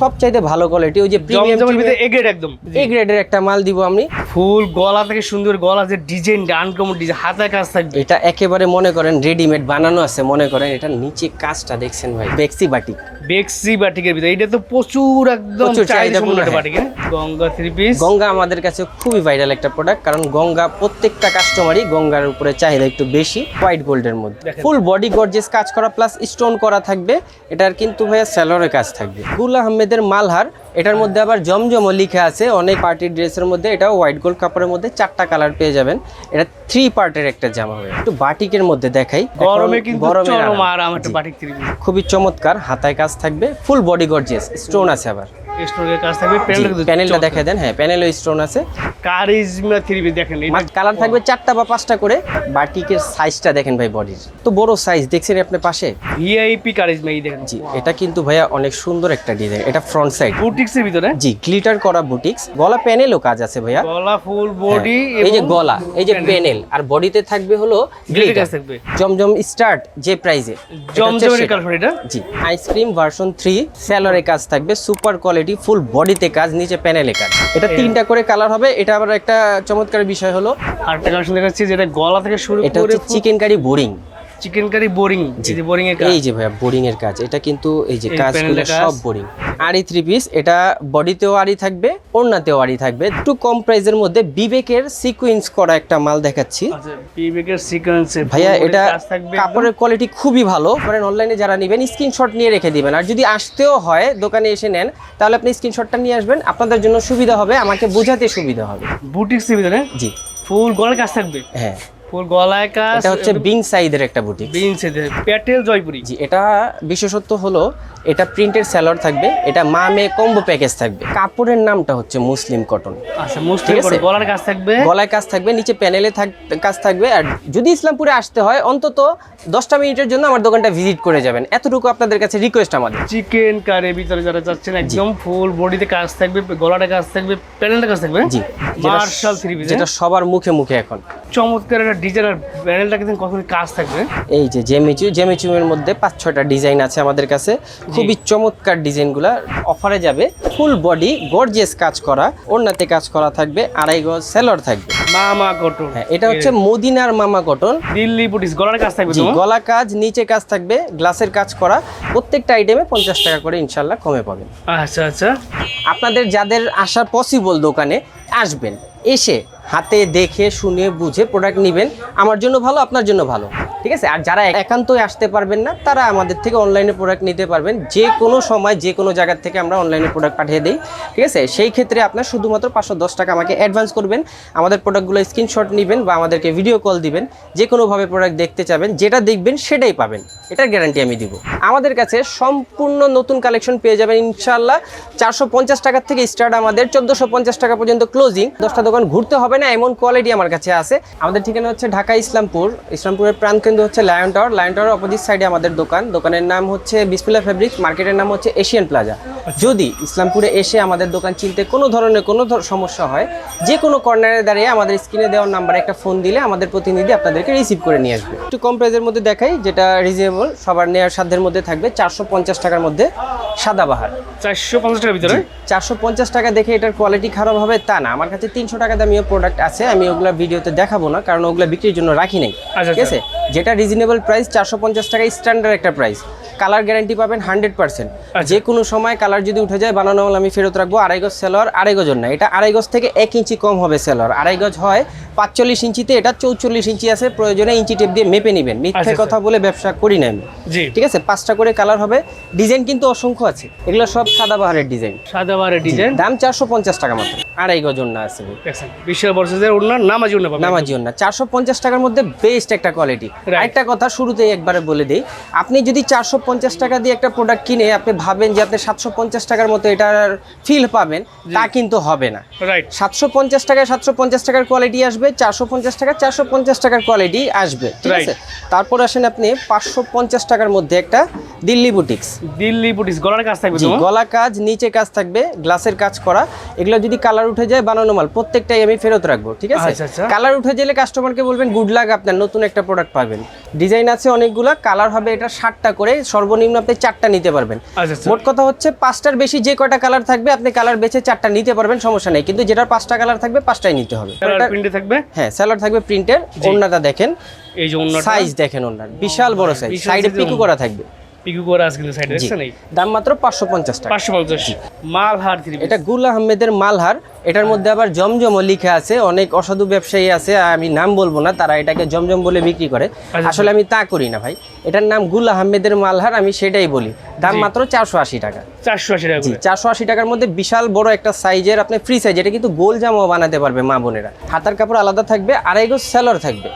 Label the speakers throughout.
Speaker 1: সবচাইতে ভালো কোয়ালিটি ওই যে প্রিমিয়াম
Speaker 2: এ গ্রেড একদম।
Speaker 1: এ গ্রেডের একটা মাল দিব আমি।
Speaker 2: ফুল গলা থেকে সুন্দর গলা যে ডিজাইন আনকমন ডিজাইন হাতে কাজ থাকবে।
Speaker 1: এটা একেবারে মনে করেন রেডিমেড বানানো আছে মনে করেন এটা নিচে কাজটা দেখছেন ভাই বেক্সি বাটিক।
Speaker 2: বেক্সি বাটিকের ভিতরে এটা তো প্রচুর একদম। Batik? Ganga three piece
Speaker 1: Ganga আমাদের কাছে খুবই ভাইরাল একটা প্রোডাক্ট কারণ গঙ্গা প্রত্যেকটা কাস্টমারই গঙ্গার উপরে চাহিদা একটু বেশি হোয়াইট গোল্ডের মধ্যে। ফুল বডি গর্জেস কাজ করা প্লাস স্টোন করা থাকবে এটার কিন্তু ভাইয়া স্যালোরের কাজ থাকবে। গুল আহমেদের মালহার এটার মধ্যে আবার জমজমও লিখে আছে অনেক পার্টির ড্রেসের মধ্যে এটাও হোয়াইট গোল্ড কাপড়ের মধ্যে চারটা কালার পেয়ে যাবেন। এটা থ্রি পার্টের একটা জামা হবে। একটু বাটিকের মধ্যে দেখাই। গরমে
Speaker 2: গরমে কিন্তু
Speaker 1: খুবই চমৎকার হাতায় কাজ থাকবে ফুল বডি গর্জিয়াস স্টোন আছে আবার।
Speaker 2: স্টোরের কাজ থাকবে প্যানেল
Speaker 1: প্যানেলটা দেখা দেন হ্যাঁ প্যানেলও স্টোন আছে।
Speaker 2: কারিজমা থ্রি দেখেন
Speaker 1: কালার থাকবে চারটা বা পাঁচটা করে বাটিকের সাইজটা দেখেন ভাই বডির তো বড় সাইজ দেখছেন আপনি পাশে?
Speaker 2: ভিআইপি কারিজমা এই দেখেন।
Speaker 1: জি এটা কিন্তু ভাইয়া অনেক সুন্দর একটা ডিজাইন এটা ফ্রন্ট সাইড
Speaker 2: বুটিক্সের ভিতরে?
Speaker 1: জি গ্লিটার করা বুটিক্স গলা প্যানেলও কাজ আছে ভাইয়া।
Speaker 2: গলা ফুল বডি
Speaker 1: হ্যাঁ, এই যে গলা এই যে প্যানেল আর বডিতে থাকবে হলো
Speaker 2: গ্লিটার
Speaker 1: গ্লিটার
Speaker 2: থাকবে।
Speaker 1: জমজম স্টার্ট যে প্রাইজে
Speaker 2: জমজমের কালার এটা?
Speaker 1: জি আইসক্রিম ভার্সন কাজ থাকবে সুপার কোয়ালিটি ফুল বডিতে কাজ নিচে প্যানেলে কাজ। এটা তিনটা করে কালার হবে এটা আবার একটা চমৎকার বিষয় হলো
Speaker 2: আরেকটা কালেকশন দেখাচ্ছি যেটা গলা থেকে শুরু
Speaker 1: এটা
Speaker 2: করে
Speaker 1: হচ্ছে chicken curry boring
Speaker 2: chicken curry boring এই যে বোরিং এর কাজ।
Speaker 1: এই যে ভাইয়া বোরিং এর কাজ। এটা কিন্তু এই যে কাজগুলো সব বোরিং আড়ি থ্রি পিস এটা বডিতেও আড়ি থাকবে ওড়নাতেও আড়ি থাকবে। একটু কম প্রাইসের মধ্যে বিবেকের সিকুয়েন্স করা একটা মাল দেখাচ্ছি।
Speaker 2: আচ্ছা বিবেকের সিকোয়েন্সে
Speaker 1: ভাইয়া এটা কাপড়ের কোয়ালিটি খুবই ভালো। করেন অনলাইনে যারা নেবেন স্ক্রিনশট নিয়ে রেখে দিবেন। আর যদি আসতেও হয় দোকানে এসে নেন তাহলে আপনি স্ক্রিনশটটা নিয়ে আসবেন। আপনাদের জন্য সুবিধা হবে আমাকে বোঝাতে সুবিধা হবে।
Speaker 2: বুটিক্সের ভিতরে
Speaker 1: জি।
Speaker 2: ফুল গলার কাজ থাকবে।
Speaker 1: হ্যাঁ।
Speaker 2: ফুল গলায় কাজ
Speaker 1: এটা হচ্ছে বিং সাইজের একটা বুটিক।
Speaker 2: বিনস প্যাটেল জয়পুরি।
Speaker 1: জি এটা বিশেষত্ব হলো এটা প্রিন্টের স্যালোর থাকবে এটা মা মেয়ে কম্বো প্যাকেজ থাকবে। কাপড়ের নামটা হচ্ছে মুসলিম কটন।
Speaker 2: আচ্ছা মুসলিম
Speaker 1: আছে।
Speaker 2: গলার কাজ থাকবে?
Speaker 1: গলায় কাজ থাকবে নিচে প্যানেলে কাজ থাকবে আর যদি ইসলামপুরে আসতে হয় অন্তত দশটা মিনিটের জন্য আমার দোকানটা ভিজিট করে যাবেন। এতটুকু আপনাদের কাছে রিকোয়েস্ট আমাদের।
Speaker 2: চিকেন কারি ভিতরে যারা যাচ্ছেন একদম ফুল বডিতে কাজ থাকবে গলাটা কাজ থাকবে প্যানেলটা কাজ থাকবে?
Speaker 1: জি
Speaker 2: মার্শাল থ্রি
Speaker 1: যেটা সবার মুখে মুখে এখন।
Speaker 2: চমৎকার একটা ডিজাইন আর প্যানেলটা কিন্তু কত কাজ থাকবে?
Speaker 1: এই যে জেমিচু জেমিচুমের মধ্যে পাঁচ ছয়টা ডিজাইন আছে আমাদের কাছে। খুবই চমৎকার ডিজাইনগুলা অফারে যাবে। ফুল বডি গর্জিয়াস কাজ করা ওড়নাতে কাজ করা থাকবে আড়াই গজ সেলর থাকবে।
Speaker 2: মামা কটন।
Speaker 1: হ্যাঁ এটা হচ্ছে মদিনার মামা কটন।
Speaker 2: দিল্লি বুটিস গলার কাজ থাকবে
Speaker 1: গলা কাজ নিচে কাজ থাকবে গ্লাসের কাজ করা। প্রত্যেকটা আইটেমে পঞ্চাশ টাকা করে ইনশাল্লাহ কমে পাবেন।
Speaker 2: আচ্ছা আচ্ছা।
Speaker 1: আপনাদের যাদের আসা পসিবল দোকানে আসবেন এসে হাতে দেখে, শুনে, বুঝে প্রোডাক্ট নেবেন। আমার জন্য ভালো, আপনার জন্য ভালো। ঠিক আছে? আর যারা একান্তই আসতে পারবেন না, তারা আমাদের থেকে অনলাইনে প্রোডাক্ট নিতে পারবেন। যে কোনো সময়, যে কোনো জায়গার থেকে আমরা অনলাইনে প্রোডাক্ট পাঠিয়ে দিই। ঠিক আছে? সেই ক্ষেত্রে আপনার শুধুমাত্র পাঁচশো দশ টাকা আমাকে অ্যাডভান্স করবেন। আমাদের প্রোডাক্টগুলো স্ক্রিনশট নেবেন বা আমাদেরকে ভিডিও কল দিবেন। যে কোনোভাবে প্রোডাক্ট দেখতে চাবেন, যেটা দেখবেন, সেটাই পাবেন। এটার গ্যারান্টি আমি দিব। আমাদের কাছে সম্পূর্ণ নতুন কালেকশন পেয়ে যাবেন ইনশাল্লাহ চারশো পঞ্চাশ টাকার থেকে স্টার্ট আমাদের। চোদ্দোশো পঞ্চাশ টাকা পর্যন্ত ক্লোজিং দশটা দোকান ঘুরতে হবে না, এমন কোয়ালিটি আমার কাছে আছে। আমাদের ঠিকানা হচ্ছে ঢাকা ইসলামপুর। ইসলামপুরের প্রাণকেন্দ্র হচ্ছে lion tower lion tower opposite সাইডে আমাদের দোকান। দোকানের নাম হচ্ছে বিসমিল্লা ফেব্রিক্স মার্কেটের নাম হচ্ছে এশিয়ান প্লাজা যদি ইসলামপুরে এসে আমাদের দোকান চিনতে কোনো ধরনের কোনো সমস্যা হয়, যে কোনো কর্নারে দাঁড়িয়ে আমাদের স্ক্রিনে দেওয়ার নাম্বারে একটা ফোন দিলে আমাদের প্রতিনিধি আপনাদেরকে রিসিভ করে নিয়ে আসবে। একটু কম প্রাইজের মধ্যে দেখাই, যেটা রিজনেবল সবার নেওয়ার সাধ্যের মধ্যে থাকবে। চারশো পঞ্চাশ টাকার মধ্যে সাদাবাহার
Speaker 2: চারশো পঞ্চাশ টাকার ভিতরে?
Speaker 1: চারশো পঞ্চাশ টাকা দেখে এটার কোয়ালিটি খারাপ হবে তা না। আমার কাছে তিনশো টাকা দামিও প্রোডাক্ট আছে আমি ওগুলা ভিডিওতে দেখাবো না কারণ ওগুলা বিক্রির জন্য রাখি নাই।
Speaker 2: আচ্ছা,
Speaker 1: ঠিক আছে? যেটা রিজনেবল প্রাইস চারশো পঞ্চাশ টাকা স্ট্যান্ডার্ড একটা প্রাইস কালার গ্যারান্টি পাবেন হান্ড্রেড পার্সেন্ট।
Speaker 2: আচ্ছা।
Speaker 1: যে কোনো সময় কালার যদি উঠে যায় বানানো হলে আমি ফেরত রাখব। আড়াই গজ সেলোয়ার আড়াই গজের না। এটা আড়াই গজ থেকে এক ইঞ্চি কম হবে সেলোয়ার। আড়াই গজ হয় পাঁচচল্লিশ ইঞ্চিতে। এটা চৌচল্লিশ ইঞ্চি আছে। প্রয়োজনে ইঞ্চি টেপ দিয়ে মেপে নেবেন। মিথ্যে
Speaker 2: আচ্ছা,
Speaker 1: কথা বলে ব্যবসা করি না আমি। ঠিক আছে? পাঁচটা করে কালার হবে। ডিজাইন কিন্তু অসংখ্য আছে। এগুলো সব সাদা বাহারের ডিজাইন।
Speaker 2: সাদা বারে ডিজাইন।
Speaker 1: দাম চারশো পঞ্চাশ টাকা মাত্র। আড়াই গজন না আছে
Speaker 2: বিশাল ওড়না নামাজি ওড়না
Speaker 1: চারশো পঞ্চাশ টাকার মধ্যে বেস্ট একটা কোয়ালিটি একটা কথা শুরুতেই একবারে বলে দিই। আপনি যদি চারশো পঞ্চাশ টাকা দিয়ে একটা প্রোডাক্ট কিনে আপনি ভাবেন যে আপনি সাতশো পঞ্চাশ টাকার মতো এটার ফিল পাবেন তা কিন্তু হবে না।
Speaker 2: রাইট
Speaker 1: সাতশো পঞ্চাশ টাকায় সাতশো পঞ্চাশ টাকার কোয়ালিটি আসবে চারশো পঞ্চাশ টাকা চারশো পঞ্চাশ টাকার কোয়ালিটি আসবে ঠিক আছে? তারপর আসেন আপনি পাঁচশো পঞ্চাশ টাকার মধ্যে একটা দিল্লি বুটিক্স
Speaker 2: দিল্লি বুটিস গলার কাজ থাকবে
Speaker 1: গলা কাজ নিচে কাজ থাকবে গ্লাসের কাজ করা। এগুলো যদি কালার কালার উঠে যায় বানানো মাল প্রত্যেকটাই আমি ফেরত রাখব ঠিক আছে?
Speaker 2: আচ্ছা, আচ্ছা।
Speaker 1: কালার উঠে গেলে কাস্টমারকে বলবেন গুড লাক আপনার নতুন একটা প্রোডাক্ট পাবেন। ডিজাইন আছে অনেকগুলা কালার হবে এটা ষাটটা করে সর্বনিম্ন আপনি চারটা নিতে পারবেন।
Speaker 2: আচ্ছা আচ্ছা।
Speaker 1: মোট কথা হচ্ছে পাঁচটার বেশি যে কয়টা কালার থাকবে আপনি কালার বেছে চারটা নিতে পারবেন সমস্যা নেই। কিন্তু যেটার পাঁচটা কালার থাকবে পাঁচটাই নিতে হবে।
Speaker 2: থাকবে?
Speaker 1: হ্যাঁ স্যালার থাকবে প্রিন্টের ওন্নাটা দেখেন।
Speaker 2: এই যে অন্যটা
Speaker 1: সাইজ দেখেন ওনার বিশাল বড় সাইজ সাইডে পিকু করা থাকবে।
Speaker 2: পিকু করে আছে কিন্তু সাইডে দেখছেন
Speaker 1: দাম মাত্র পাঁচশো পঞ্চাশ টাকা।
Speaker 2: পাঁচশো পঞ্চাশ। মাল হার
Speaker 1: এটা গুল আহমেদের মালহার। এটার মধ্যে আবার জমজমও লিখা আছে অনেক অসাধু ব্যবসায়ী আছে আমি নাম বলব না তারা এটাকে জমজম বলে বিক্রি করে।
Speaker 2: আচ্ছা।
Speaker 1: আসলে আমি তা করি না ভাই। এটার নাম গুল আহমেদের মালহার আমি সেটাই বলি। দাম মাত্র চারশো আশি টাকা।
Speaker 2: চারশো আশি টাকা
Speaker 1: চারশো আশি টাকার মধ্যে বিশাল বড় একটা সাইজের আপনি ফ্রি সাইজ এটা কিন্তু গোল জামাও বানাতে পারবে মা বোনেরা। হাতার কাপড় আলাদা থাকবে আড়াই গজ সেলর থাকবে।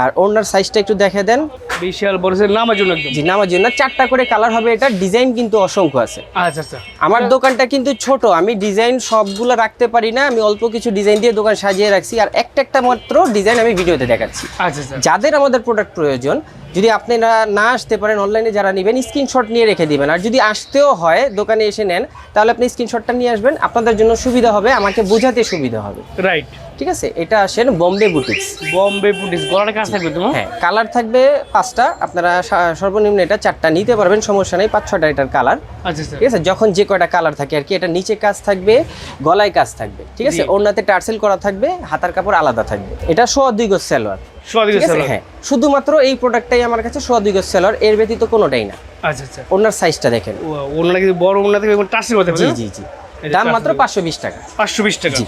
Speaker 1: আর ওনার সাইজটা একটু দেখে দেন।
Speaker 2: বিশাল বড় নামার জন্য
Speaker 1: জি নামার জন্য। চারটা করে কালার হবে এটা ডিজাইন কিন্তু অসংখ্য আছে।
Speaker 2: আচ্ছা আচ্ছা।
Speaker 1: আমার দোকানটা কিন্তু ছোট আমি ডিজাইন সবগুলো রাখতে পারি না আমি অল্প কিছু ডিজাইন দিয়ে দোকান সাজিয়ে রাখছি আর একটা একটা মাত্র ডিজাইন আমি ভিডিওতে দেখাচ্ছি।
Speaker 2: আচ্ছা আচ্ছা।
Speaker 1: যাদের আমাদের প্রোডাক্ট প্রয়োজন যদি আপনি না আসতে পারেন অনলাইনে যারা নেবেন স্ক্রিনশট নিয়ে রেখে দিবেন। আর যদি আসতেও হয় দোকানে এসে নেন তাহলে আপনি স্ক্রিনশটটা নিয়ে আসবেন। আপনাদের জন্য সুবিধা হবে আমাকে বোঝাতে সুবিধা হবে।
Speaker 2: রাইট
Speaker 1: ঠিক আছে? এটা আসেন বোম্বে বুটিক্স
Speaker 2: বম্বে পুলিশ গলাটা কাজ থাকবে তোমার
Speaker 1: হ্যাঁ কালার থাকবে পাঁচটা। আপনারা সর্বনিম্ন এটা চারটা নিতে পারবেন সমস্যা নেই পাঁচ ছটা এটার কালার
Speaker 2: আচ্ছা
Speaker 1: ঠিক আছে? যখন যে কয়টা কালার থাকে আর কি এটা নিচে কাজ থাকবে গলায় কাজ থাকবে। ঠিক আছে?
Speaker 2: জি।
Speaker 1: ওড়নাতে টার্সেল করা থাকবে হাতার কাপড় আলাদা থাকবে। এটা সোয়া দুই গজ সালোয়ার। হ্যাঁ শুধুমাত্র এই প্রোডাক্টটাই আমার কাছে সোয়া দুই গজ সালোয়ার এর ব্যতীত কোনোটাই না।
Speaker 2: আচ্ছা আচ্ছা।
Speaker 1: ওনার সাইজটা দেখেন।
Speaker 2: ও কিন্তু বড় ওনা থেকে
Speaker 1: জি জি জি। দাম মাত্র পাঁচশো বিশ টাকা।
Speaker 2: পাঁচশো বিশ টাকা।
Speaker 1: জি।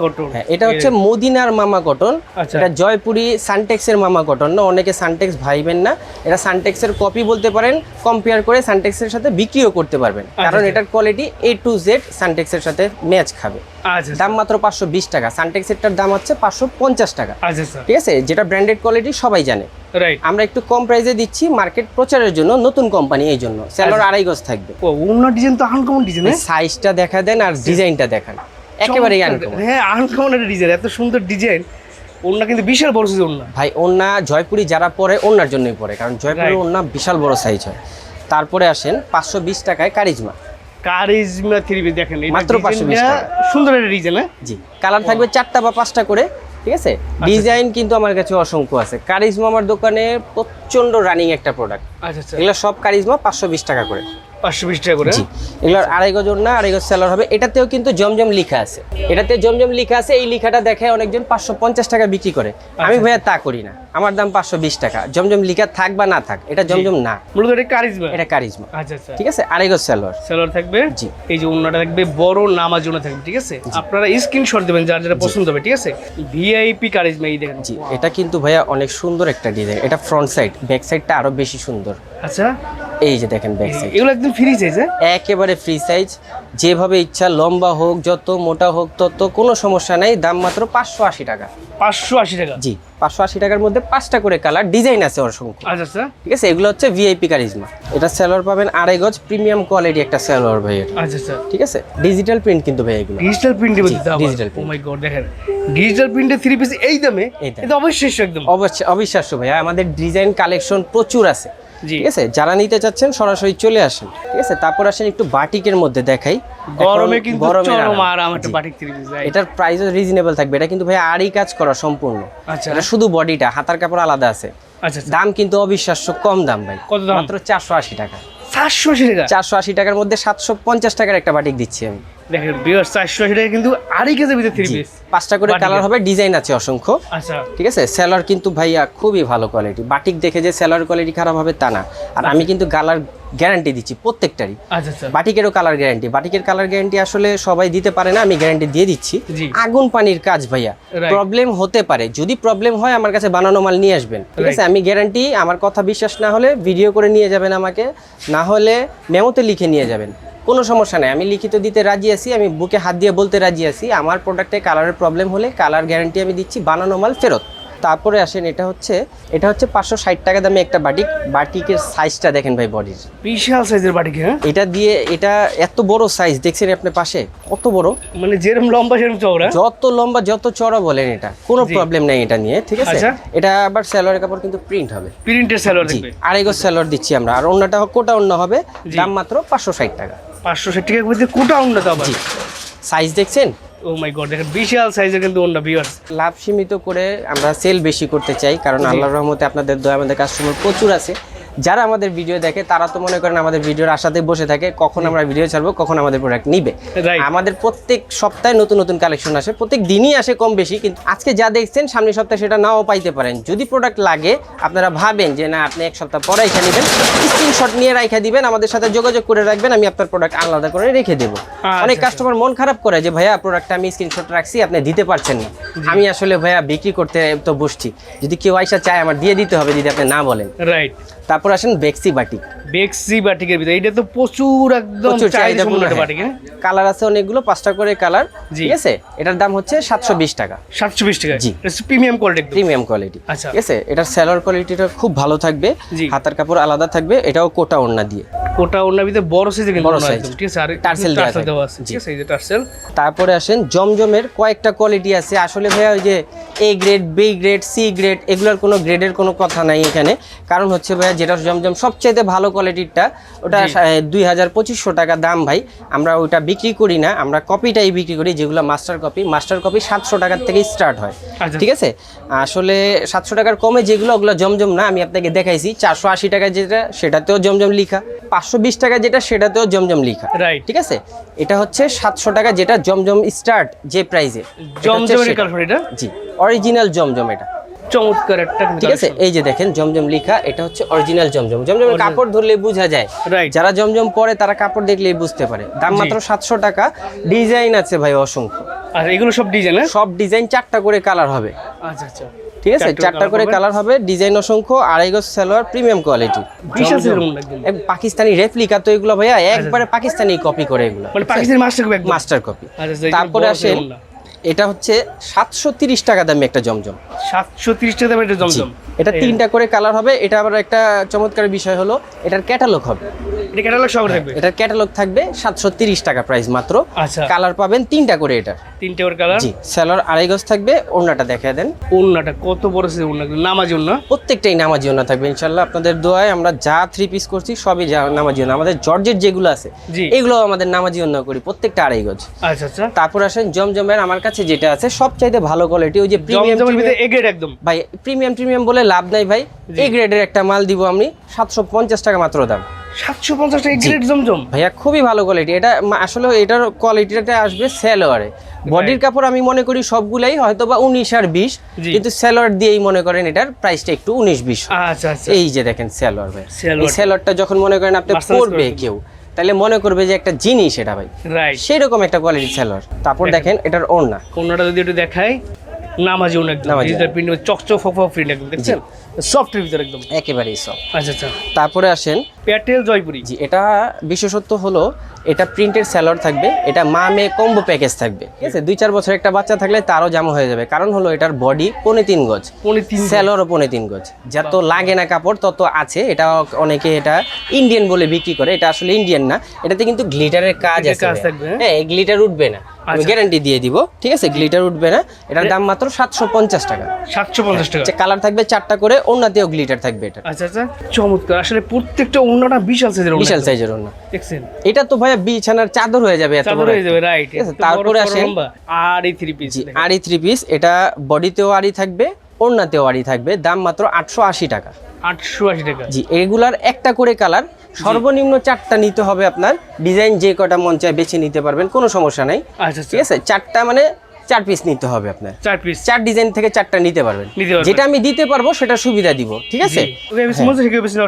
Speaker 2: কটন।
Speaker 1: হ্যাঁ এটা হচ্ছে মদিনার মামা কটন।
Speaker 2: আচ্ছা।
Speaker 1: এটা জয়পুরি সানটেক্সের মামা কটন না? অনেকে সানটেক্স ভাইবেন না। এটা সানটেক্সের কপি বলতে পারেন কম্পেয়ার করে সানটেক্সের সাথে বিক্রিও করতে পারবেন। কারণ
Speaker 2: আচ্ছা।
Speaker 1: এটার কোয়ালিটি এ টু জেড সানটেক্সের সাথে ম্যাচ খাবে।
Speaker 2: আচ্ছা
Speaker 1: দাম মাত্র পাঁচশো বিশ টাকা। দাম হচ্ছে পাঁচশো পঞ্চাশ টাকা।
Speaker 2: আচ্ছা আচ্ছা।
Speaker 1: ঠিক আছে? যেটা ব্র্যান্ডেড কোয়ালিটি সবাই জানে। আমরা একটু কম প্রাইসে দিচ্ছি মার্কেট প্রচারের জন্য নতুন কোম্পানি এই জন্য। স্যালোর
Speaker 2: আচ্ছা।
Speaker 1: আড়াই গজ থাকবে।
Speaker 2: ওনার ডিজাইন তো আনকমন ডিজাইন
Speaker 1: সাইজটা দেখা দেন আর ডিজাইনটা দেখান। একেবারেই আনকমন
Speaker 2: হ্যাঁ আনকমন একটা ডিজাইন এত সুন্দর ডিজাইন ওনার কিন্তু বিশাল বড় সাইজ ওনা
Speaker 1: ভাই ওন্না জয়পুরি যারা পরে ওনার জন্যই পরে কারণ জয়পুরি
Speaker 2: Right.
Speaker 1: বিশাল বড় সাইজ হয়। তারপরে আসেন পাঁচশো বিশ টাকায় কারিজমা।
Speaker 2: কারিজমা থ্রি পিস দেখেন
Speaker 1: মাত্র 520
Speaker 2: ডিজাইনটা
Speaker 1: টাকা।
Speaker 2: সুন্দর একটা ডিজাইন হ্যাঁ?
Speaker 1: জি কালার থাকবে চারটা বা পাঁচটা করে ঠিক আছে? ডিজাইন কিন্তু আমার কাছে অসংখ্য আছে। কারিজমা আমার দোকানে প্রচণ্ড রানিং একটা প্রোডাক্ট
Speaker 2: আচ্ছা আচ্ছা।
Speaker 1: এগুলো সব কারিজমা পাঁচশো বিশ টাকা করে।
Speaker 2: পাঁচশো বিশ টাকা করে
Speaker 1: জি। এগুলোর আড়াই গজ না আড়াই গজ সেলার হবে। এটাতেও কিন্তু জমজম লিখা আছে। এটাতে জমজম লিখা আছে। এই লিখাটা দেখে অনেকজন পাঁচশো পঞ্চাশ টাকা বিক্রি করে। আমি ভাইয়া তা করি না। আমার দাম পাঁচশো বিশ টাকা। জমজম লিখা থাক বা না থাক এটা জমজম না।
Speaker 2: মূলত এটা কারিজমা?
Speaker 1: এটা কারিজমা।
Speaker 2: আচ্ছা আচ্ছা।
Speaker 1: ঠিক আছে? আড়াই গজ সেলোয়ার
Speaker 2: সেলার থাকবে?
Speaker 1: জি।
Speaker 2: এই যে ওনাটা থাকবে বড় নামাজ থাকবে ঠিক আছে? আপনারা স্ক্রিন স্ক্রিনশট দেবেন যার যেটা পছন্দ হবে ঠিক আছে? ভিআইপি কারিজমা এই দেখেন।
Speaker 1: জি এটা কিন্তু ভাইয়া অনেক সুন্দর একটা ডিজাইন এটা ফ্রন্ট সাইড ব্যাক সাইডটা আরও বেশি সুন্দর।
Speaker 2: আচ্ছা।
Speaker 1: এই যে দেখেন ব্যাক সাইড
Speaker 2: এগুলো একদম ফ্রি সাইজ হ্যাঁ?
Speaker 1: একেবারে ফ্রি সাইজ যেভাবে ইচ্ছা লম্বা হোক যত মোটা হোক তত কোনো সমস্যা নাই। দাম মাত্র পাঁচশো আশি টাকা।
Speaker 2: পাঁচশো আশি টাকা?
Speaker 1: জি। পাঁচশো আশি টাকার মধ্যে পাঁচটা করে কালার ডিজাইন আছে অসংখ্য
Speaker 2: আচ্ছা আচ্ছা।
Speaker 1: ঠিক আছে? এগুলো হচ্ছে ভিআইপি কারিজমা। এটা সেলোয়ার পাবেন আড়াই গজ প্রিমিয়াম কোয়ালিটি একটা সেলোয়ার ভাই
Speaker 2: আচ্ছা আচ্ছা।
Speaker 1: ঠিক আছে? ডিজিটাল প্রিন্ট কিন্তু ভাই এগুলো।
Speaker 2: ডিজিটাল ও মাই গড দেখেন। ডিজিটাল প্রিন্টের থ্রি পিস এই দামে। এটা অবশ্যই একদম।
Speaker 1: অবশ্যই অবিশ্বাস্য ভাইয়া আমাদের ডিজাইন কালেকশন প্রচুর আছে। ঠিক আছে? যারা নিতে চাচ্ছেন সরাসরি চলে আসেন। ঠিক আছে? তারপর আসেন একটু বাটিকের মধ্যে দেখাই।
Speaker 2: গরমে কিন্তু চরম
Speaker 1: আরাম।
Speaker 2: একটা বাটিক থ্রি পিস
Speaker 1: এটার প্রাইসও রিজনেবল থাকবে। এটা কিন্তু ভাই আড়ি কাজ করা সম্পূর্ণ।
Speaker 2: আচ্ছা।
Speaker 1: এটা শুধু বডিটা হাতার কাপড় আলাদা আছে।
Speaker 2: আচ্ছা আচ্ছা।
Speaker 1: দাম কিন্তু অবিশ্বাস্য কম দাম ভাই।
Speaker 2: কত দাম?
Speaker 1: মাত্র চারশো আশি টাকা।
Speaker 2: চারশো আশি টাকা?
Speaker 1: চারশো আশি টাকার মধ্যে সাতশো পঞ্চাশ টাকার একটা বাটিক দিচ্ছি আমি।
Speaker 2: দেখেন বিয়ার চারশো আশি টাকা কিন্তু আড়াই কেজি ভিতরে থ্রি পিস
Speaker 1: পাঁচটা করে কালার হবে ডিজাইন আছে অসংখ্য।
Speaker 2: আচ্ছা।
Speaker 1: ঠিক আছে? সেলার কিন্তু ভাইয়া খুবই ভালো কোয়ালিটি বাটিক দেখে যে সেলার কোয়ালিটি খারাপ হবে তা না। আর আমি কিন্তু কালার গ্যারান্টি দিচ্ছি প্রত্যেকটারই।
Speaker 2: আচ্ছা আচ্ছা।
Speaker 1: বাটিকেরও কালার গ্যারান্টি বাটিকের কালার গ্যারান্টি আসলে সবাই দিতে পারে না আমি গ্যারান্টি দিয়ে দিচ্ছি। আগুন পানির কাজ ভাইয়া। প্রবলেম হতে পারে। যদি প্রবলেম হয় আমার কাছে বানানো মাল নিয়ে আসবেন। ঠিক আছে? আমি গ্যারান্টি আমার কথা বিশ্বাস না হলে ভিডিও করে নিয়ে যাবেন আমাকে। না হলে মেমোতে লিখে নিয়ে যাবেন। কোনো সমস্যা নেই। আমি লিখিত দিতে রাজি আছি আমি বুকে হাত দিয়ে বলতে রাজি আছি। আমার প্রোডাক্টে কালারের প্রবলেম হলে কালার গ্যারান্টি আমি দিচ্ছি বানানো মাল ফেরত। তারপরে আসেন এটা হচ্ছে এটা হচ্ছে পাঁচশো ষাট টাকা দামে একটা বাটিক বাটিকের সাইজটা দেখেন ভাই বডির
Speaker 2: বিশাল সাইজের বাটিক হ্যাঁ?
Speaker 1: এটা দিয়ে এটা এত বড় সাইজ দেখছেন আপনার পাশে? কত বড়?
Speaker 2: মানে যেরকম লম্বা সেরকম চওড়া?
Speaker 1: যত লম্বা যত চড়া বলেন এটা। কোনো প্রবলেম নেই এটা নিয়ে ঠিক আছে?
Speaker 2: আচ্ছা।
Speaker 1: এটা আবার স্যালোয়ার কাপড় কিন্তু প্রিন্ট হবে।
Speaker 2: প্রিন্টের স্যালোয়ার
Speaker 1: আড়াই গজ স্যালোয়ার দিচ্ছি আমরা। আর অন্যটা কোটা অন্য হবে। দাম মাত্র পাঁচশো ষাট টাকা।
Speaker 2: পাঁচশো ষাট টাকা মধ্যে কোটা উন্নত আবার।
Speaker 1: জি। সাইজ দেখছেন?
Speaker 2: ও মাই গড দেখেন বিশাল সাইজের কিন্তু অন্য ভিউয়ার্স
Speaker 1: লাভ সীমিত করে আমরা সেল বেশি করতে চাই কারণ আল্লাহর রহমতে আপনাদের দয়া আমাদের কাস্টমার প্রচুর আছে। যারা আমাদের ভিডিও দেখে তারা তো মনে করেন আমাদের ভিডিওর আশাতে বসে থাকে কখন আমরা ভিডিও ছাড়বো কখন আমাদের প্রোডাক্ট নিবে। আমাদের প্রত্যেক সপ্তাহে নতুন নতুন কালেকশন আসে প্রত্যেক দিনই আসে কম বেশি কিন্তু আজকে যা দেখছেন সামনের সপ্তাহে সেটা নাও পাইতে পারেন। যদি প্রোডাক্ট লাগে আপনারা ভাবেন যে না আপনি এক সপ্তাহ পরে রেখে নেবেন স্ক্রিনশট নিয়ে রেখে দিবেন আমাদের সাথে যোগাযোগ করে রাখবেন আমি আপনার প্রোডাক্ট আলাদা করে রেখে দেবো। অনেক
Speaker 2: আচ্ছা।
Speaker 1: কাস্টমার মন খারাপ করে যে ভাইয়া প্রোডাক্টটা আমি স্ক্রিনশট রাখছি আপনি দিতে পারছেন না। আমি আসলে ভাইয়া বিক্রি করতে তো বসছি। যদি কেউ আইসা চায় আমার দিয়ে দিতে হবে যদি আপনি না বলেন।
Speaker 2: রাইট
Speaker 1: তারপর আসেন বেক্সি বাটিক।
Speaker 2: বেক্সি বাটিকের ভিতরে। এটা তো প্রচুর একদম চাহিদা একটা বাটিক হ্যাঁ?
Speaker 1: কালার আছে অনেকগুলো পাঁচটা করে কালার ঠিক আছে? এটার দাম হচ্ছে সাতশো বিশ টাকা।
Speaker 2: সাতশো বিশ টাকা?
Speaker 1: জি।
Speaker 2: প্রিমিয়াম কোয়ালিটি
Speaker 1: প্রিমিয়াম কোয়ালিটি
Speaker 2: আচ্ছা।
Speaker 1: ঠিক আছে? এটার সেলর কোয়ালিটিটা খুব ভালো থাকবে। হাতার কাপড় আলাদা থাকবে এটাও কোটা ওড়না দিয়ে।
Speaker 2: কোটা ওনার ভিতরে বড় সাইজের কিন্তু
Speaker 1: বড়
Speaker 2: ওড়না। একদম, ঠিক আছে? আর
Speaker 1: টার্সেল। দেওয়া
Speaker 2: আছে ঠিক আছে? এই যে টার্সেল।
Speaker 1: তারপরে আসেন জমজমের কয়েকটা কোয়ালিটি আছে। আসলে ভাইয়া ওই যে A grade B grade C grade এগুলোর কোনো গ্রেডের কোনো কথা নাই এখানে। কারণ হচ্ছে ভাইয়া যেটা জমজম সবচেয়ে ভালো কোয়ালিটিরটা ওটা দুই হাজার পঁচিশশো টাকা দাম ভাই। আমরা ওইটা বিক্রি করি না আমরা কপিটাই বিক্রি করি যেগুলো মাস্টার কপি মাস্টার কপি সাতশো টাকার থেকে স্টার্ট হয়।
Speaker 2: আচ্ছা।
Speaker 1: ঠিক আছে? আসলে সাতশো টাকার কমে যেগুলো ওগুলো জমজম না আমি আপনাকে দেখাইছি। চারশো আশি টাকা যেটা সেটাতেও জমজম লিখা। পাঁচশো বিশ টাকা যেটা সেটাতেও জমজম লিখা।
Speaker 2: রাইট
Speaker 1: ঠিক আছে? এটা হচ্ছে সাতশো টাকা যেটা জমজম স্টার্ট যে প্রাইজে
Speaker 2: এটা
Speaker 1: জি অরিজিনাল জমজম এটা।
Speaker 2: চমৎকার একটা
Speaker 1: ঠিক আছে? এই যে দেখেন জমজম লিখা এটা হচ্ছে অরিজিনাল জমজম। জমজমের কাপড় ধরলে বোঝা যায়। যারা জমজম পরে তারা কাপড় দেখলেই বুঝতে পারে। দাম মাত্র সাতশো টাকা। ডিজাইন আছে ভাই অসংখ্য।
Speaker 2: আর এগুলো সব ডিজাইন হ্যাঁ?
Speaker 1: সব ডিজাইন চারটা করে কালার হবে।
Speaker 2: আচ্ছা আচ্ছা।
Speaker 1: ঠিক আছে?
Speaker 2: চারটা
Speaker 1: করে কালার হবে। ডিজাইন অসংখ্য। আড়াই গজ salwar premium quality Pakistani replica তো এগুলো ভাইয়া একবারে পাকিস্তানি কপি করে এগুলো।
Speaker 2: মানে মাস্টার কপি
Speaker 1: মাস্টার কপি
Speaker 2: আচ্ছা, আচ্ছা,
Speaker 1: তারপরে
Speaker 2: না।
Speaker 1: এটা হচ্ছে সাতশো তিরিশ টাকা দামি একটা জমজম।
Speaker 2: সাতশো তিরিশ টাকা দামের এটা জমজম।
Speaker 1: এটা তিনটা করে কালার হবে। এটা আবার একটা চমৎকার বিষয় হলো এটার ক্যাটালগ হবে।
Speaker 2: এটা ক্যাটালগ সব থাকবে?
Speaker 1: এটার ক্যাটালগ থাকবে সাতশো তিরিশ টাকা প্রাইস মাত্র।
Speaker 2: আচ্ছা।
Speaker 1: কালার পাবেন তিনটা করে এটা।
Speaker 2: তিনটে ওর কালার?
Speaker 1: জি স্যালোর আড়াই গজ থাকবে ওড়নাটা দেখা দেন।
Speaker 2: ওন্নাটা কত বড় সাইজের ওন্না নামাজি ওন্না
Speaker 1: প্রত্যেকটাই নামাজি ওনা থাকবে ইনশাল্লাহ আপনাদের দোয়ায় আমরা যা থ্রি পিস করছি সবই যা নামাজি ওনা আমাদের জর্জের যেগুলো আছে এগুলো আমাদের নামাজি ওনা করি প্রত্যেকটা আড়াই গজ।
Speaker 2: আচ্ছা আচ্ছা।
Speaker 1: তারপর আসেন জমজমের আমার কাছে যেটা আছে সবচাইতে ভালো কোয়ালিটি ওই যে প্রিমিয়াম
Speaker 2: জমজমের ভিতরে এগ্রেড একদম।
Speaker 1: ভাই প্রিমিয়াম প্রিমিয়াম বলে লাভ নাই ভাই। এই গ্রেডের একটা মাল দিব আমি সাতশো পঞ্চাশ টাকা মাত্র দাম।
Speaker 2: সাতশো পঞ্চাশ টাকা এগ্রেড জমজম?
Speaker 1: ভাইয়া খুবই ভালো কোয়ালিটি এটা আসলে এটার কোয়ালিটিটা আসবে স্যালোয়ারে বডির কাপড় আমি মনে করি সবগুলাই হয়তো বা উনিশ আর বিশ। কিন্তু স্যালোয়ার দিয়েই মনে করেন এটার প্রাইসটা একটু উনিশ বিশ।
Speaker 2: আচ্ছা আচ্ছা।
Speaker 1: এই যে দেখেন স্যালোয়ার ভাই এই। স্যালোয়ারটা যখন মনে করেন আপনি পরবে কেউ তাহলে মনে করবে যে একটা জিনিস এটা ভাই।
Speaker 2: রাইট
Speaker 1: সেই রকম একটা কোয়ালিটি স্যালোয়ার তারপর
Speaker 2: দেখেন।
Speaker 1: এটার ওড়না।
Speaker 2: ওড়নাটা যদি একটু দেখাই নামাজি ওন্না একদম। ডিজিটাল প্রিন্ট চকচক ফক ফক প্রিন্ট একদম দেখছেন? সফটের ভিতরে একদম।
Speaker 1: একেবারেই সফট
Speaker 2: আচ্ছা আচ্ছা।
Speaker 1: তারপরে আসেন
Speaker 2: প্যাটেল জয়পুরি।
Speaker 1: জি এটা বিশেষত্ব হলো এটা প্রিন্টের স্যালোয়ার থাকবে এটা মা মেয়ে কম্বো প্যাকেজ থাকবে ঠিক আছে? দুই চার বছর একটা বাচ্চা থাকলে তারও জামা হয়ে যাবে। কারণ হলো এটার বডি পনে তিন গজ। স্যালোয়ারও পনে তিন গজ। যত লাগে না কাপড় তত আছে। এটা অনেকে এটা ইন্ডিয়ান বলে বিক্রি করে। এটা আসলে ইন্ডিয়ান না। এটাতে কিন্তু গ্লিটারের কাজ আছে
Speaker 2: হ্যাঁ?
Speaker 1: হ্যাঁ গ্লিটার উঠবে না। আমি
Speaker 2: আচ্ছা।
Speaker 1: গ্যারান্টি দিয়ে দিব ঠিক আছে? গ্লিটার উঠবে না। এটার দাম মাত্র সাতশো পঞ্চাশ টাকা।
Speaker 2: সাতশো পঞ্চাশ টাকা।
Speaker 1: কালার থাকবে চারটা করে অন্যতেও গ্লিটার থাকবে এটা।
Speaker 2: আচ্ছা আচ্ছা। চমৎকার। আসলে প্রত্যেকটা ওন্নাটা বিশাল সাইজের
Speaker 1: বিশাল সাইজের অন্য
Speaker 2: দেখছেন
Speaker 1: এটা তো ভাইয়া বিছানার চাদর হয়ে যাবে
Speaker 2: চাদর হয়ে যাবে রাইট
Speaker 1: তারপরে আসেন-
Speaker 2: আর এই থ্রি পিস
Speaker 1: আড়ি থ্রি পিস এটা বডিতেও আড়ি থাকবে ওড়নাতেও আড়ি থাকবে দাম মাত্র আটশো আশি টাকা।
Speaker 2: আটশো আশি টাকা।
Speaker 1: জি এগুলার একটা করে কালার সর্বনিম্ন চারটা নিতে হবে আপনার ডিজাইন যে কটা মন চায় বেছে নিতে পারবেন কোনো সমস্যা নাই।
Speaker 2: আচ্ছা
Speaker 1: ঠিক
Speaker 2: আচ্ছা
Speaker 1: আছে চারটা মানে চার পিস নিতে হবে আপনার।
Speaker 2: চার পিস
Speaker 1: চার ডিজাইন থেকে চারটা নিতে পারবেন। যেটা আমি দিতে পারব সেটা সুবিধা দিব ঠিক আছে?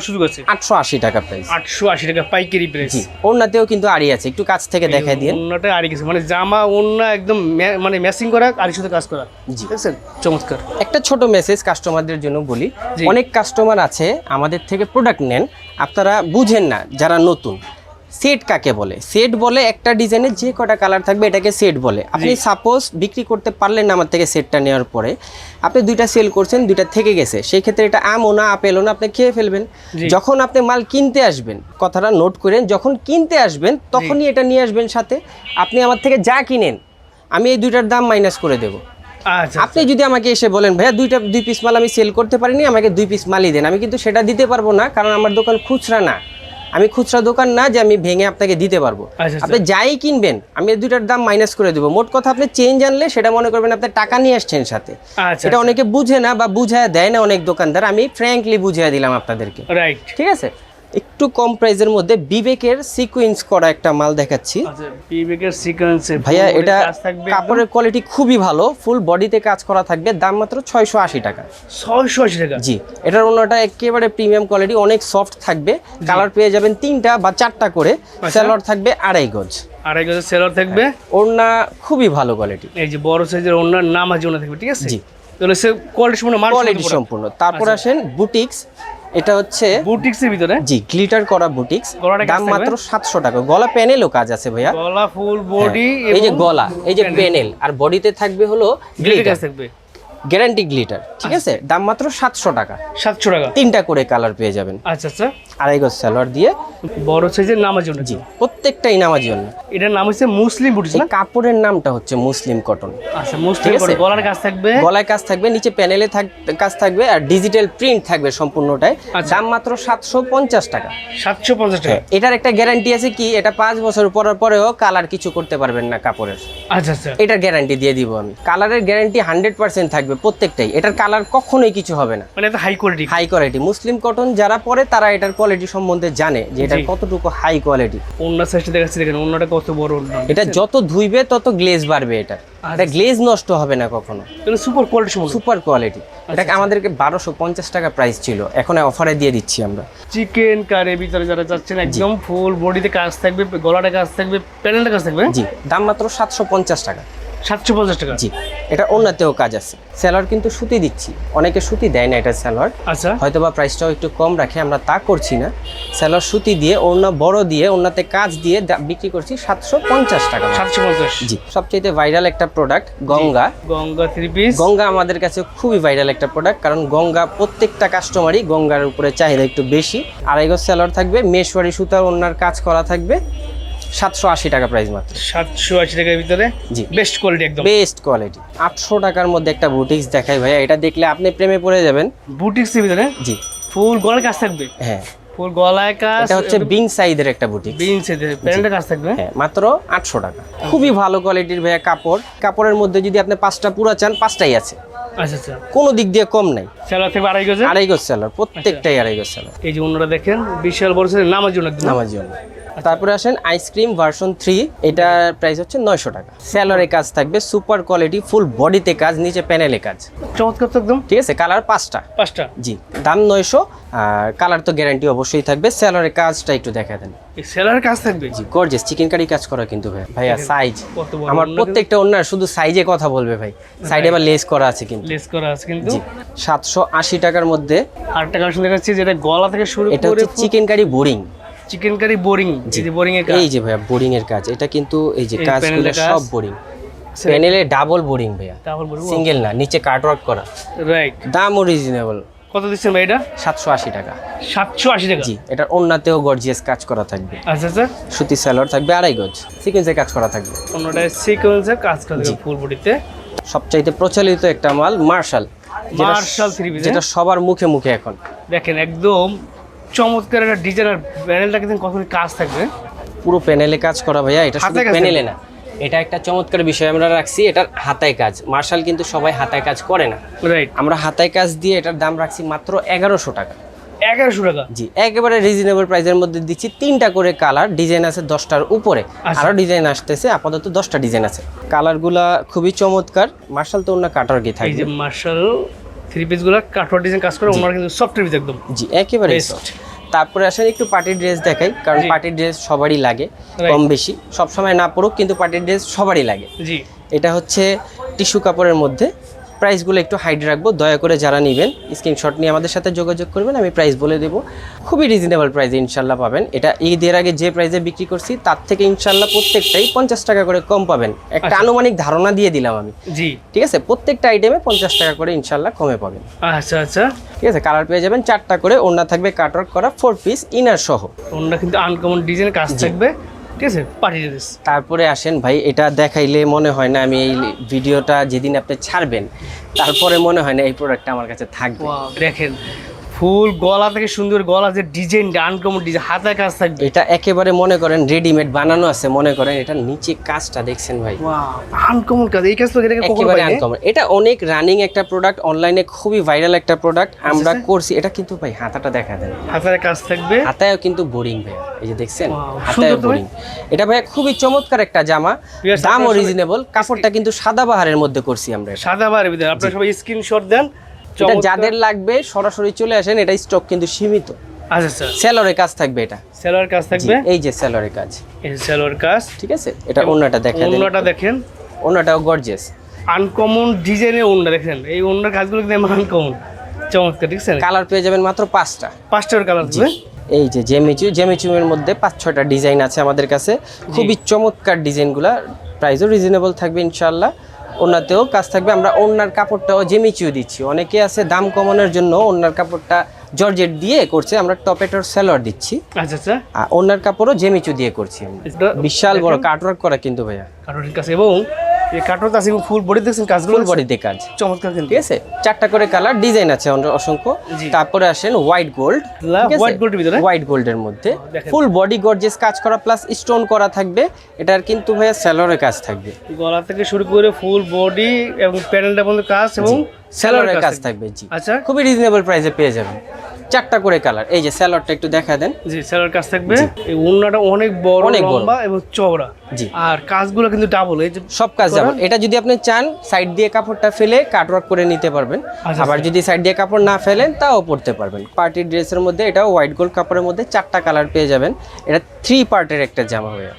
Speaker 2: সুযোগ আছে।
Speaker 1: আটশো আশি টাকা প্রাইস
Speaker 2: আটশো আশি টাকা পাইকারি প্রাইস
Speaker 1: জি। ওড়নাতেও কিন্তু আড়ি আছে একটু কাছ থেকে দেখাই দিয়ে
Speaker 2: ওন্নাটা আড়ি গেছে। মানে জামা ওন্না একদম মানে ম্যাচিং করা আড়ির সাথে কাজ করা।
Speaker 1: জি।
Speaker 2: দেখছেন চমৎকার।
Speaker 1: একটা ছোট মেসেজ কাস্টমারদের জন্য বলি। অনেক কাস্টমার আছে আমাদের থেকে প্রোডাক্ট নেন। আপনারা বুঝেন না যারা নতুন। সেট কাকে বলে? সেট বলে একটা ডিজাইনের যে কটা কালার থাকবে এটাকে সেট বলে। আপনি সাপোজ বিক্রি করতে পারলেন না আমার থেকে সেটটা নেওয়ার পরে আপনি দুইটা সেল করছেন দুইটা থেকে গেছে। সেই ক্ষেত্রে এটা আমও না আপেলও না আপনি খেয়ে ফেলবেন। যখন আপনি মাল কিনতে আসবেন কথাটা নোট করেন যখন কিনতে আসবেন তখনই এটা নিয়ে আসবেন সাথে। আপনি আমার থেকে যা কিনেন আমি এই দুইটার দাম মাইনাস করে দেবো।
Speaker 2: আচ্ছা
Speaker 1: আপনি যদি আমাকে এসে বলেন ভাইয়া দুইটা দুই পিস মাল আমি সেল করতে পারিনি আমাকে দুই পিস মালই দেন। আমি কিন্তু সেটা দিতে পারব না কারণ আমার দোকান খুচরা না। আমি খুচরা দোকান না যে আমি ভেঙে আপনাকে দিতে পারব।
Speaker 2: আচ্ছা,
Speaker 1: আপনি যাই কিনবেন আমি এই দুইটার দাম মাইনাস করে দেবো। মোট কথা আপনি চেঞ্জ আনলে সেটা মনে করবেন আপনি টাকা নিয়ে আসছেন সাথে।
Speaker 2: সেটা
Speaker 1: এটা অনেকে বুঝে না বা বুঝায় দেয় না অনেক দোকানদার। আমি ফ্র্যাঙ্কলি বুঝিয়ে দিলাম আপনাদেরকে।
Speaker 2: রাইট
Speaker 1: ঠিক আছে? একটু কম প্রাইসের মধ্যে বিবেকের সিকুয়েন্স করা একটা মাল দেখাচ্ছি।
Speaker 2: আচ্ছা বিবেকের সিকোয়েন্সে
Speaker 1: ভাইয়া এটা কাপড়ের কোয়ালিটি খুবই ভালো ফুল বডিতে কাজ করা থাকবে দাম মাত্র ছয়শো আশি টাকা।
Speaker 2: ছয়শো আশি টাকা?
Speaker 1: জি এটার অন্যটা একেবারে প্রিমিয়াম কোয়ালিটি অনেক সফট থাকবে কালার পেয়ে যাবেন তিনটা বা চারটা করে
Speaker 2: আচ্ছা।
Speaker 1: সেলর থাকবে আড়াই গজ।
Speaker 2: আড়াই গজের থাকবে?
Speaker 1: ওড়না খুবই ভালো কোয়ালিটি
Speaker 2: এই যে বড় সাইজের অন্যান্য নাম আছে ওনা থাকবে ঠিক আছে?
Speaker 1: জি।
Speaker 2: কোয়ালিটি সম্পূর্ণ
Speaker 1: কোয়ালিটি সম্পূর্ণ তারপর
Speaker 2: আচ্ছা।
Speaker 1: আসেন বুটিক্স এটা হচ্ছে
Speaker 2: বুটিক্স এর ভিতরে?
Speaker 1: জি গ্লিটার করা বুটিক্স। দাম মাত্র সাতশো টাকা। গলা প্যানেলও কাজ আছে ভাইয়া।
Speaker 2: গলা ফুল বডি
Speaker 1: হ্যাঁ, এই যে গলা এই যে প্যানেল। আর বডিতে থাকবে হলো
Speaker 2: গ্লিটার থাকবে।
Speaker 1: গ্যারান্টি গ্লিটার ঠিক আছে? দাম মাত্র সাতশো টাকা।
Speaker 2: সাতশো টাকা।
Speaker 1: তিনটা করে কালার পেয়ে যাবেন।
Speaker 2: আচ্ছা আচ্ছা।
Speaker 1: আড়াই গজ সালোয়ার দিয়ে।
Speaker 2: বড় সাইজের
Speaker 1: জি প্রত্যেকটাই নামার জন্য।
Speaker 2: এটার নাম হচ্ছে মুসলিম না?
Speaker 1: কাপড়ের নামটা হচ্ছে মুসলিম কটন
Speaker 2: আচ্ছা মুসলিম গলার কাজ থাকবে?
Speaker 1: গলায় কাজ থাকবে নিচে প্যানেলে কাজ থাকবে আর ডিজিটাল প্রিন্ট থাকবে সম্পূর্ণটাই।
Speaker 2: আচ্ছা।
Speaker 1: দাম মাত্র সাতশো পঞ্চাশ টাকা।
Speaker 2: সাতশো পঞ্চাশ টাকা।
Speaker 1: এটার একটা গ্যারান্টি আছে কি? এটা পাঁচ বছর পরার পরেও কালার কিছু করতে পারবেন না কাপড়ের।
Speaker 2: আচ্ছা আচ্ছা।
Speaker 1: এটার গ্যারান্টি দিয়ে দিব আমি। কালারের গ্যারান্টি হান্ড্রেড পার্সেন্ট থাকবে প্রত্যেকটাই। এটার কালার কখনোই কিছু হবে না।
Speaker 2: মানে high quality
Speaker 1: high quality muslin cotton যারা পরে তারা এটার কোয়ালিটি সম্বন্ধে জানে যে
Speaker 2: এটা
Speaker 1: কতটুকু হাই কোয়ালিটি
Speaker 2: অন্য সাইজটা দেখাচ্ছি দেখেন অন্যটা কত বড়
Speaker 1: এটা যত ধুইবে তত গ্লেজ বাড়বে এটা।
Speaker 2: আচ্ছা।
Speaker 1: এটা গ্লেজ নষ্ট হবে না কখনো।
Speaker 2: এটা সুপার কোয়ালিটি
Speaker 1: সুপার কোয়ালিটি এটা আমাদেরকে বারোশো পঞ্চাশ টাকা প্রাইস ছিল। এখন অফারে দিয়ে দিচ্ছি আমরা।
Speaker 2: চিকেন কারি ভিতরে যারা চাচ্ছেন একদম ফুল বডিতে কাজ থাকবে গলাটা কাজ থাকবে প্যানেলটা কাজ থাকবে?
Speaker 1: জি দাম মাত্র সাতশো পঞ্চাশ টাকা।
Speaker 2: সাতশো পঞ্চাশ টাকা।
Speaker 1: জি এটা অন্যতেও কাজ আছে। স্যালোয়ার কিন্তু সুতি দিচ্ছি। অনেকে সুতি দেয় না এটা স্যালোয়ার।
Speaker 2: আচ্ছা।
Speaker 1: হয়তো বা প্রাইসটাও একটু কম রাখে আমরা তা করছি না। স্যালোয়ার সুতি দিয়ে অন্য বড় দিয়ে অন্যতে কাজ দিয়ে বিক্রি করছি সাতশো পঞ্চাশ টাকা
Speaker 2: সাতশো পঞ্চাশ।
Speaker 1: জি সবচেয়ে ভাইরাল একটা product Ganga.
Speaker 2: Ganga three piece
Speaker 1: Ganga আমাদের কাছে খুবই ভাইরাল একটা প্রোডাক্ট কারণ গঙ্গা প্রত্যেকটা কাস্টমারই গঙ্গার উপরে চাহিদা একটু বেশি। আড়াই গজ স্যালোয়ার থাকবে মেশওয়ারি সুতার অন্যার কাজ করা থাকবে। সাতশো আশি টাকা প্রাইস মাত্র।
Speaker 2: সাতশো আশি টাকার ভিতরে
Speaker 1: জি।
Speaker 2: বেস্ট কোয়ালিটি একদম।
Speaker 1: বেস্ট কোয়ালিটি আটশো টাকার মধ্যে একটা বুটিক্স দেখাই ভাইয়া এটা দেখলে আপনি প্রেমে পড়ে যাবেন।
Speaker 2: বুটিক্সের ভিতরে?
Speaker 1: জি।
Speaker 2: ফুল গলার কাজ থাকবে?
Speaker 1: হ্যাঁ।
Speaker 2: ফুল গলায় কাজ
Speaker 1: এটা হচ্ছে বিং সাইজের একটা বুটিক
Speaker 2: বিনস প্যানেলটা কাজ থাকবে?
Speaker 1: হ্যাঁ মাত্র আটশো টাকা। খুবই ভালো কোয়ালিটির ভাইয়া কাপড়। কাপড়ের মধ্যে যদি আপনি পাঁচটা পুরা চান পাঁচটাই আছে।
Speaker 2: আচ্ছা আচ্ছা।
Speaker 1: কোনো দিক দিয়ে কম নাই।
Speaker 2: আড়াই গজে?
Speaker 1: আড়াই গজ স্যালার প্রত্যেকটাই আড়াই গজ
Speaker 2: এই যে অন্যরা দেখেন বিশাল বড় জন্য একদম
Speaker 1: জন্য তারপরে আসেন আইসক্রিম ভার্সন থ্রি এটার প্রাইস হচ্ছে নয়শো টাকা। স্যালোরে কাজ থাকবে সুপার কোয়ালিটি ফুল বডিতে কাজ নিচে প্যানেলে কাজ।
Speaker 2: চমৎকার তো একদম।
Speaker 1: ঠিক আছে কালার পাঁচটা।
Speaker 2: পাঁচটা।
Speaker 1: জি দাম নয়শো আর কালার তো গ্যারান্টি অবশ্যই থাকবে। স্যালোরে কাজটা একটু দেখা দেন।
Speaker 2: সেলার কাজ থাকবে?
Speaker 1: জি গর্জেস চিকেন কারি কাজ করা কিন্তু ভাই। ভাইয়া সাইজ আমার প্রত্যেকটা শুধু সাইজে কথা বলবে ভাই। সাইডে আবার লেস করা আছে কিন্তু।
Speaker 2: লেস করা আছে কিন্তু।
Speaker 1: টাকার মধ্যে
Speaker 2: দেখাচ্ছি যেটা গলা থেকে শুরু
Speaker 1: এটা হচ্ছে chicken curry boring
Speaker 2: chicken curry boring এই যে বোরিং এর কাজ।
Speaker 1: এই যে ভাইয়া বোরিং এর কাজ। এটা কিন্তু এই যে কাজগুলো সব বোরিং প্যানেলে ডাবল বোরিং ভাইয়া।
Speaker 2: তারপর বলব
Speaker 1: সিঙ্গেল না নিচে কাট ওয়ার্ক করা।
Speaker 2: রাইট
Speaker 1: দামও রিজনেবল
Speaker 2: কত দিচ্ছেন ভাই এটা?
Speaker 1: সাতশো আশি টাকা।
Speaker 2: সাতশো আশি টাকা?
Speaker 1: জি এটার অন্যতেও গর্জিয়াস কাজ করা থাকবে।
Speaker 2: আচ্ছা আচ্ছা।
Speaker 1: সুতি স্যালোয়ার থাকবে আড়াই গজ। সিকোয়েন্সের কাজ করা থাকবে।
Speaker 2: অন্যটা সিকোয়েন্সের কাজ করা থাকবে ফুল বডিতে
Speaker 1: সবচাইতে প্রচলিত একটা মাল মার্শাল
Speaker 2: মার্শাল থ্রি পিস
Speaker 1: যেটা সবার মুখে মুখে এখন।
Speaker 2: দেখেন একদম চমৎকার একটা ডিজাইন আর প্যানেলটা কিন্তু কত কাজ থাকবে
Speaker 1: পুরো প্যানেলে কাজ করা ভাইয়া এটা শুধু প্যানেলে না। এটা একটা চমৎকার বিষয় আমরা রাখছি এটার হাতায় কাজ। মার্শাল কিন্তু সবাই হাতায় কাজ করে না।
Speaker 2: রাইট
Speaker 1: আমরা হাতায় কাজ দিয়ে এটার দাম রাখছি মাত্র এগারোশো টাকা।
Speaker 2: এগারোশো টাকা?
Speaker 1: জি একেবারে রিজনেবল প্রাইসের মধ্যে দিচ্ছি তিনটা করে কালার ডিজাইন আছে দশটার উপরে।
Speaker 2: আচ্ছা।
Speaker 1: আরও ডিজাইন আসতেছে আপাতত দশটা ডিজাইন আছে। কালারগুলা খুবই চমৎকার মার্শাল তো অন্য কাটার গিয়ে
Speaker 2: এই
Speaker 1: থাকবে
Speaker 2: মার্শাল থ্রি পিসগুলো কাঠোয়া ডিজাইন কাজ করে ওনারা কিন্তু সফট পিস একদম
Speaker 1: জি একেবারে সফট তারপরে আসলে একটু পার্টির ড্রেস দেখাই কারণ। পার্টির ড্রেস সবারই লাগে কম বেশি। সবসময় না পড়ুক কিন্তু পার্টির ড্রেস সবারই লাগে।
Speaker 2: জি।
Speaker 1: এটা হচ্ছে টিস্যু কাপড়ের মধ্যে প্রাইসগুলো একটু হাইড রাখব। দয়া করে যারা নেবেন স্ক্রিনশট নিয়ে আমাদের সাথে যোগাযোগ করবেন আমি প্রাইস বলে দেবো। খুবই রিজনেবল প্রাইসে ইনশাল্লাহ পাবেন। এটা ঈদের আগে যে প্রাইসে বিক্রি করছি তার থেকে ইনশাল্লাহ প্রত্যেকটাই পঞ্চাশ টাকা করে কম পাবেন। একটা
Speaker 2: আচ্ছা।
Speaker 1: আনুমানিক ধারণা দিয়ে দিলাম আমি।
Speaker 2: জি।
Speaker 1: ঠিক আছে? প্রত্যেকটা আইটেমে পঞ্চাশ টাকা করে ইনশাল্লাহ কমে পাবেন।
Speaker 2: আচ্ছা আচ্ছা।
Speaker 1: ঠিক আছে? কালার পেয়ে যাবেন চারটা করে। ওড়না থাকবে কাটওয়ার্ক করা ফোর পিস ইনার সহ।
Speaker 2: ওনারা কিন্তু আনকমন ডিজাইন কাজ থাকবে। ঠিক আছে? পাঠিয়ে দিস।
Speaker 1: তারপরে আসেন ভাই এটা দেখাইলে মনে হয় না আমি এই ভিডিওটা যেদিন আপনি ছাড়বেন তারপরে মনে হয় না এই প্রোডাক্টটা আমার কাছে থাকবে।
Speaker 2: দেখেন। ফুল গলা থেকে সুন্দর গলা যে ডিজাইনটা আনকমন ডিজাইন হাতায় কাজ থাকবে।
Speaker 1: এটা একেবারে মনে করেন রেডিমেড বানানো আছে মনে করেন এটা নিচে কাজটা দেখছেন ভাই।
Speaker 2: আনকমন কাজ এই কাজ তো এটাকে
Speaker 1: একেবারে। আনকমন। এটা অনেক রানিং একটা প্রোডাক্ট অনলাইনে খুবই ভাইরাল একটা প্রোডাক্ট আমরা
Speaker 2: আচ্ছা।
Speaker 1: করছি এটা কিন্তু ভাই হাতাটা দেখা দেন
Speaker 2: হাতায় কাজ থাকবে?
Speaker 1: হাতায়ও কিন্তু বোরিং ভাই এই যে দেখছেন?
Speaker 2: Wow,
Speaker 1: হাতায়
Speaker 2: সুন্দর তো ভাই।
Speaker 1: বোরিং এটা ভাই খুবই চমৎকার একটা জামা
Speaker 2: Yes,
Speaker 1: দাম
Speaker 2: আপনারা সবাই-
Speaker 1: রিজনেবল কাপড়টা কিন্তু সাদা বাহারের মধ্যে করছি আমরা
Speaker 2: সাদা বাহারের ভিতরে। আপনারা সবাই স্ক্রিনশট দেন
Speaker 1: এটা যাদের লাগবে সরাসরি চলে আসেন এটা স্টক কিন্তু সীমিত।
Speaker 2: আচ্ছা আচ্ছা।
Speaker 1: সেলরের কাজ থাকবে এটা।
Speaker 2: সেলোয়ার কাজ থাকবে?
Speaker 1: এই যে সেলরের কাজ।
Speaker 2: এই সেলোয়ার কাজ।
Speaker 1: ঠিক আছে? এটা অন্যটা দেখা দেন।
Speaker 2: অন্যটা দেখেন।
Speaker 1: অন্যটাও গর্জিয়াস
Speaker 2: আনকমন ডিজাইনের ওন্না দেখেন? এই ওন্নার কাজগুলো কিন্তু আনকমন চমৎকার ঠিক আছে?
Speaker 1: কালার পেয়ে যাবেন মাত্র পাঁচটা।
Speaker 2: পাঁচটার কালার থাকবে?
Speaker 1: এই যে জেমিচু জেমিচুমের মধ্যে পাঁচ ছয়টা ডিজাইন আছে আমাদের কাছে। খুবই চমৎকার ডিজাইনগুলা প্রাইসও রিজনেবল থাকবে ইনশাল্লাহ ওনাতেও কাজ থাকবে। আমরা ওনার কাপড়টাও জেমিচিও দিচ্ছি। অনেকে আছে দাম কমানোর জন্য ওনার কাপড়টা জর্জেট দিয়ে করছে। আমরা টপেটোর সেলর দিচ্ছি।
Speaker 2: আচ্ছা আচ্ছা।
Speaker 1: আর ওনার কাপড়ও জেমিচু দিয়ে করছি আমরা। বিশাল বড় কাটওয়ার্ক করা কিন্তু ভাইয়া।
Speaker 2: কাটওয়ার্ক কাছে। এবং এই কাঠের কাছে ফুল বডি দেখছেন কাজগুলো
Speaker 1: ফুল বডিতে কাজ।
Speaker 2: চমৎকার কিন্তু।
Speaker 1: ঠিক আছে? চারটা করে কালার ডিজাইন আছে অসংখ্য। তারপরে আসেন হোয়াইট গোল্ড
Speaker 2: লা- white ভিতরে?
Speaker 1: হোয়াইট গোল্ডের মধ্যে। ফুল বডি গর্জেস কাজ করা প্লাস স্টোন করা থাকবে। এটার কিন্তু ভাইয়া কাজ থাকবে।
Speaker 2: গলা থেকে শুরু করে ফুল বডি এবং প্যানেলটা পর্যন্ত কাজ এবং
Speaker 1: কাজ থাকবে। জি।
Speaker 2: আচ্ছা।
Speaker 1: খুবই রিজনেবল প্রাইসে পেয়ে যাবেন। চারটা করে কালার। এই যে সেলরটা একটু দেখা দেন।
Speaker 2: জি সেলার কাজ থাকবে। এই ওন্নাটা অনেক বড়
Speaker 1: অনেক
Speaker 2: লম্বা এবং চওড়া।
Speaker 1: জি।
Speaker 2: আর কাজগুলো কিন্তু ডাবল এই যে
Speaker 1: সব কাজ যাবে এটা যদি আপনি চান সাইড দিয়ে কাপড়টা ফেলে কাটওয়ার্ক করে নিতে পারবেন।
Speaker 2: আচ্ছা,
Speaker 1: আবার যদি সাইড দিয়ে কাপড় না ফেলেন তাও পরতে পারবেন। পার্টি ড্রেসের মধ্যে এটাও হোয়াইট গোল্ড কাপড়ের মধ্যে চারটা কালার পেয়ে যাবেন। এটা থ্রি পার্টের একটা জামা হয়ে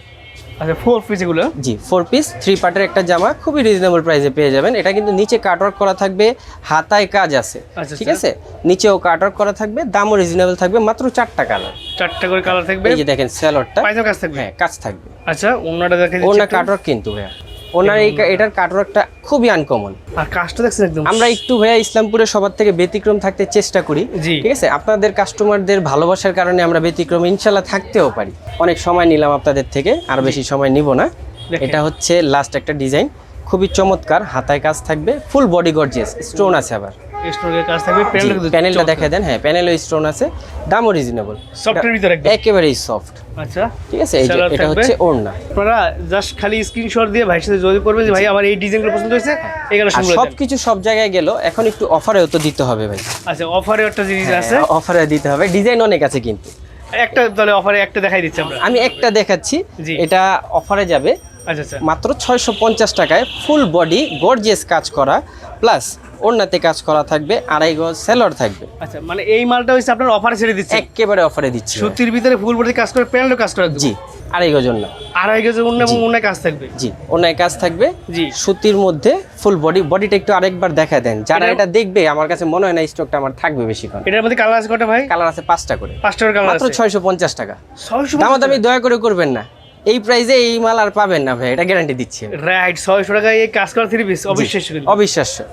Speaker 2: আচ্ছা ফোর পিস এগুলো?
Speaker 1: জি ফোর পিস থ্রি পার্টের একটা জামা খুবই রিজনেবল প্রাইসে পেয়ে যাবেন। এটা কিন্তু নিচে কাটওয়ার্ক করা থাকবে হাতায় কাজ আছে
Speaker 2: আচ্ছা,
Speaker 1: ঠিক আছে? নিচেও কাটওয়ার্ক করা থাকবে দামও রিজনেবল থাকবে মাত্র চারটা কালার
Speaker 2: চারটা করে কালার থাকবে?
Speaker 1: এই যে দেখেন স্যালোডটা
Speaker 2: পায়জামা কাজ থাকবে?
Speaker 1: হ্যাঁ কাজ থাকবে।
Speaker 2: আচ্ছা ওনাটা দেখেন
Speaker 1: ওনার কাটওয়ার্ক কিন্তু ভাইয়া। ওনার এই এটার কাটওয়ার্কটা খুবই আনকমন
Speaker 2: আর কাজটা দেখছেন একদম
Speaker 1: আমরা একটু ভাইয়া ইসলামপুরে সবার থেকে ব্যতিক্রম থাকতে চেষ্টা করি। ঠিক আছে? আপনাদের কাস্টমারদের ভালোবাসার কারণে আমরা ব্যতিক্রম ইনশাল্লাহ থাকতেও পারি। অনেক সময় নিলাম আপনাদের থেকে আর বেশি সময় নিব না। এটা হচ্ছে লাস্ট একটা ডিজাইন খুবই চমৎকার হাতায় কাজ থাকবে ফুল বডি গর্জিয়াস স্টোন আছে আবার।
Speaker 2: কাজ থাকবে
Speaker 1: প্যানেলটা দেখা দেন হ্যাঁ প্যানেলও স্টোন আছে। দামও রিজনেবল
Speaker 2: সফটের ভিতরে একদম।
Speaker 1: একেবারেই সফট
Speaker 2: আচ্ছা।
Speaker 1: ঠিক আছে এই যে
Speaker 2: Seller
Speaker 1: এটা হচ্ছে ওড়না।
Speaker 2: আপনারা জাস্ট খালি স্ক্রিনশট দিয়ে ভাইয়ের সাথে যোগাযোগ করবেন যে ভাই আমার এই ডিজাইনগুলো পছন্দ হয়েছে
Speaker 1: সব কিছু সব জায়গায় গেল এখন একটু অফারেও তো দিতে হবে ভাই।
Speaker 2: আচ্ছা অফারে একটা জিনিস আছে।
Speaker 1: অফারে দিতে হবে। ডিজাইন অনেক আছে কিন্তু।
Speaker 2: একটা তাহলে অফারে একটা দেখাই দিচ্ছি আমরা।
Speaker 1: আমি একটা দেখাচ্ছি। এটা অফারে যাবে।
Speaker 2: আচ্ছা আচ্ছা।
Speaker 1: মাত্র ছয়শো পঞ্চাশ টাকায় ফুল বডি গর্জিয়াস কাজ করা। প্লাস ওড়নাতে কাজ করা থাকবে আড়াই গজ সেলর থাকবে।
Speaker 2: আচ্ছা মানে এই মালটা হচ্ছে আপনার অফারে ছেড়ে দিচ্ছে?
Speaker 1: একেবারে অফারে দিচ্ছি।
Speaker 2: সুতির ভিতরে ফুল বডি কাজ করে প্যানেলও কাজ করে
Speaker 1: জি আড়াই গজ ওড়না।
Speaker 2: আড়াই গেজে অন্য এবং অন্য কাজ থাকবে?
Speaker 1: জি ওড়নায় কাজ থাকবে।
Speaker 2: জি।
Speaker 1: সুতির মধ্যে ফুল বডি বডিটা একটু আরেকবার দেখা দেন। যারা
Speaker 2: এটা-
Speaker 1: দেখবে আমার কাছে মনে হয় না স্টকটা আমার থাকবে বেশি বেশিক্ষণ।
Speaker 2: এটার মধ্যে কালার আছে কটা ভাই?
Speaker 1: কালার আছে পাঁচটা করে।
Speaker 2: পাঁচটা কালার
Speaker 1: মাত্র
Speaker 2: আছে।
Speaker 1: ছয়শো পঞ্চাশ টাকা।
Speaker 2: ছয়শো
Speaker 1: দামাদামি দয়া করে করবেন না। এই প্রাইসে এই মাল আর পাবেন না ভাই এটা গ্যারান্টি দিচ্ছি
Speaker 2: রাইট ছয়শো টাকায় এই কাজ করা থ্রি পিস অবিশ্বাস্য
Speaker 1: অবিশ্বাস্য।